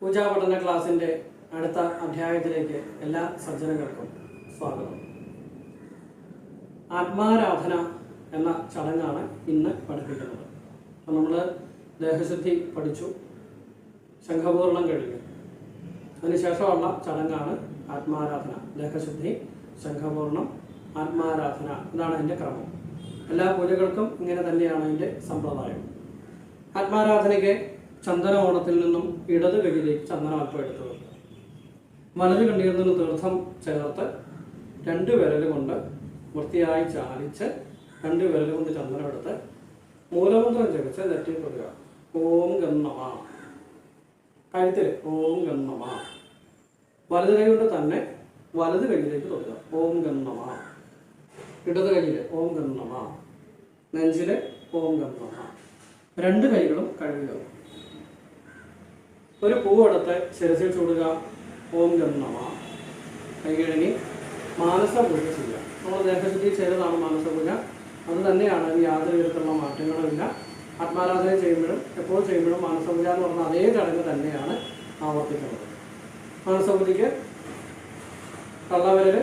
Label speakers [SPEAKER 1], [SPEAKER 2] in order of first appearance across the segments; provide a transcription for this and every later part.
[SPEAKER 1] പൂജാ പഠന ക്ലാസിന്റെ അടുത്ത അധ്യായത്തിലേക്ക് എല്ലാ സജ്ജനങ്ങൾക്കും സ്വാഗതം. ആത്മാരാധന എന്ന ചടങ്ങാണ് ഇന്ന് പഠിപ്പിക്കുന്നത്. അപ്പം നമ്മൾ ദേഹശുദ്ധി പഠിച്ചു ശംഖപൂർണം കഴിഞ്ഞു. അതിനുശേഷമുള്ള ചടങ്ങാണ് ആത്മാരാധന ദേഹശുദ്ധി ശംഖപൂർണം ആത്മാരാധന ഇതാണ് അതിന്റെ ക്രമം. എല്ലാ പൂജകൾക്കും ഇങ്ങനെ തന്നെയാണ് അതിന്റെ സമ്പ്രദായം. ആത്മാരാധനയ്ക്ക് ചന്ദന ഓണത്തിൽ നിന്നും ഇടത് കൈയിലേക്ക് ചന്ദനം അല്പം വെക്കുക വലത് കണ്ണിയിൽ നിന്ന് തീർത്ഥം ചേർത്ത് രണ്ട് വിരൽ കൊണ്ട് വൃത്തിയായി ചാലിച്ച് രണ്ട് വിരൽ കൊണ്ട് ചന്ദനം എടുത്ത് മൂലമന്ത്രം ജപിച്ച് നെറ്റിൽ കൊടുക്കുക ഓം ഗന്നമ കഴുത്തിൽ ഓം ഗന്നമ വലത് കൈ കൊണ്ട് തന്നെ വലത് കൈയിലേക്ക് തൊടുക. ഓം ഗന്നമ ഇടത് കൈയിൽ ഓം ഗന്നമ നെഞ്ചിൽ ഓം ഗന്നമ രണ്ട് കൈകളും കഴുകുക ഒരു പൂവെടുത്ത് ശിരസിൽ ചൂടുക. ഓം ഗന്നമ കൈകഴിഞ്ഞി മാനസപൂജ മാനസ പൂജ ചെയ്യുക. നമ്മൾ ദേഹശുദ്ധി ചെയ്തതാണ് മാനസപൂജ അത് തന്നെയാണ് അതിന് യാതൊരു വിധത്തിലുള്ള മാറ്റങ്ങളുമില്ല ആത്മാരാധന ചെയ്യുമ്പോഴും എപ്പോൾ ചെയ്യുമ്പോഴും മാനസപൂജ എന്ന് പറഞ്ഞ അതേ ചടങ്ങ് തന്നെയാണ് ആവർത്തിക്കുന്നത്. മാനസപൂജയ്ക്ക് കള്ളവരൽ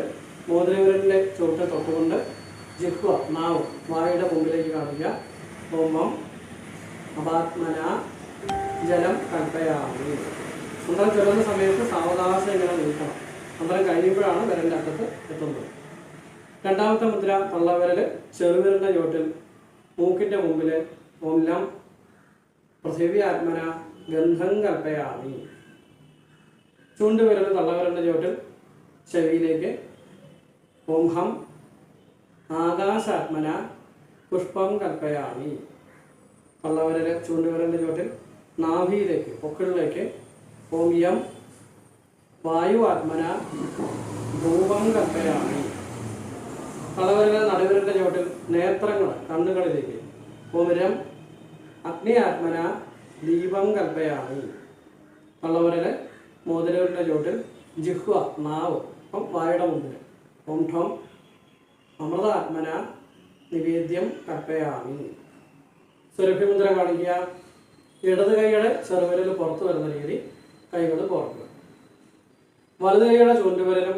[SPEAKER 1] മോതിരവരലിന്റെ ചുവട്ടെ തൊട്ടുകൊണ്ട് ജിഹ്വ നാവ് വായുടെ മുമ്പിലേക്ക് കാണിക്കുക. ഓമം അപാത്മന ജലം കൽപ്പയാമി അന്തരം ചൊല്ലുന്ന സമയത്ത് സാവകാശം ഇങ്ങനെ നിൽക്കണം അന്തരം കഴിയുമ്പോഴാണ് വിരലിന്റെ അറ്റത്ത് എത്തുന്നത്. രണ്ടാമത്തെ മുദ്ര തള്ളവിരൽ ചെറുവിരലിന്റെ ചോട്ടിൽ മൂക്കിന്റെ മുമ്പിൽ ഒല്ലം പൃഥിവി ആത്മന ഗന്ധം കൽപ്പയാമി. ചൂണ്ടുവിരൽ തള്ളവിരലിന്റെ ചോട്ടിൽ ചെവിയിലേക്ക് ഓംഹം ആകാശാത്മന പുഷ്പം കൽപ്പയാമി. പള്ളവരൽ ചൂണ്ടുവിരലിന്റെ ചുവട്ടിൽ നാഭിയിലേക്ക് പൊക്കിളിലേക്ക് ഓം യം വായു ആത്മന ഭൂപം കൽപ്പയാമി തളവരുടെ നടുവിരലിന്റെ ചുവട്ടിൽ നേത്രങ്ങൾ കണ്ണുകളിലേക്ക് ഓം രം അഗ്നി ആത്മന ദീപം കൽപ്പയാണ് പള്ളവരൽ മോതിരകളുടെ ചുവട്ടിൽ ജിഹ്വ നാവ് അപ്പം വായുടെ മുമ്പിൽ. ഓം ഠം അമൃതാത്മന നിവേദ്യം കൽപ്പയാണ്. സുരഭിമുദ്ര കാണിക്കുക. ഇടത് കൈയുടെ ചെറുവിരൽ പുറത്തു വരുന്ന രീതി കൈകൾ കോർക്കുക. വലത് കൈയുടെ ചൂണ്ടുവിരലും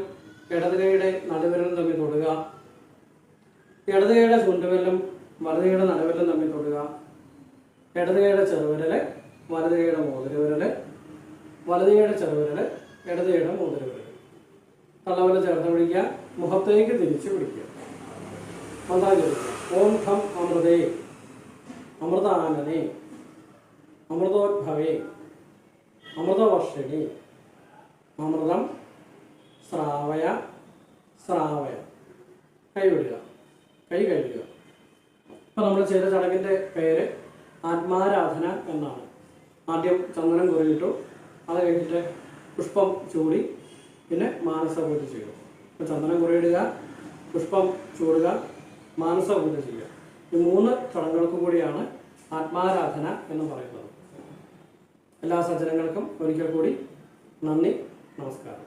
[SPEAKER 1] ഇടത് കൈയുടെ നടുവിരലും തമ്മിൽ തൊടുക. ഇടത് കൈയുടെ ചൂണ്ടുവിരലും വലത് കൈയുടെ നടുവിരലും തമ്മിൽ തൊടുക. ഇടത് കൈയുടെ ചെറുവിരൽ വലത് കൈയുടെ മോതിരവിരൽ വലത് കൈയുടെ ചെറുവിരൽ ഇടത് കൈയുടെ മോതിരവിരൽ. തള്ളവിരൽ ചേർത്ത് പിടിക്കുക മുഖത്തേക്ക് തിരിച്ചു പിടിക്കുക. മന്ത്രം ചോദിക്കുക ഓം ഖം അമൃതേ അമൃതാനനെ. അമൃതോദ്ഭവേ അമൃതവർഷിണി അമൃതം ശ്രാവയ ശ്രാവയ. കൈ വിടുക കൈ കഴുകുക. ഇപ്പം നമ്മൾ ചെയ്ത ചടങ്ങിന്റെ പേര് ആത്മാരാധന എന്നാണ്. ആദ്യം ചന്ദനം കുറിയിട്ടു അത് കഴിഞ്ഞിട്ട് പുഷ്പം ചൂടി പിന്നെ മാനസപൂജ ചെയ്തു ഇപ്പം ചന്ദനം കുറിയിടുക പുഷ്പം ചൂടുക മാനസപൂജ ചെയ്യുക. ഈ മൂന്ന് ചടങ്ങുകൾക്കും കൂടിയാണ് ആത്മാരാധന എന്ന് പറയുന്നത്. എല്ലാ സജ്ജനങ്ങൾക്കും ഒരിക്കൽ കൂടി നന്ദി നമസ്കാരം.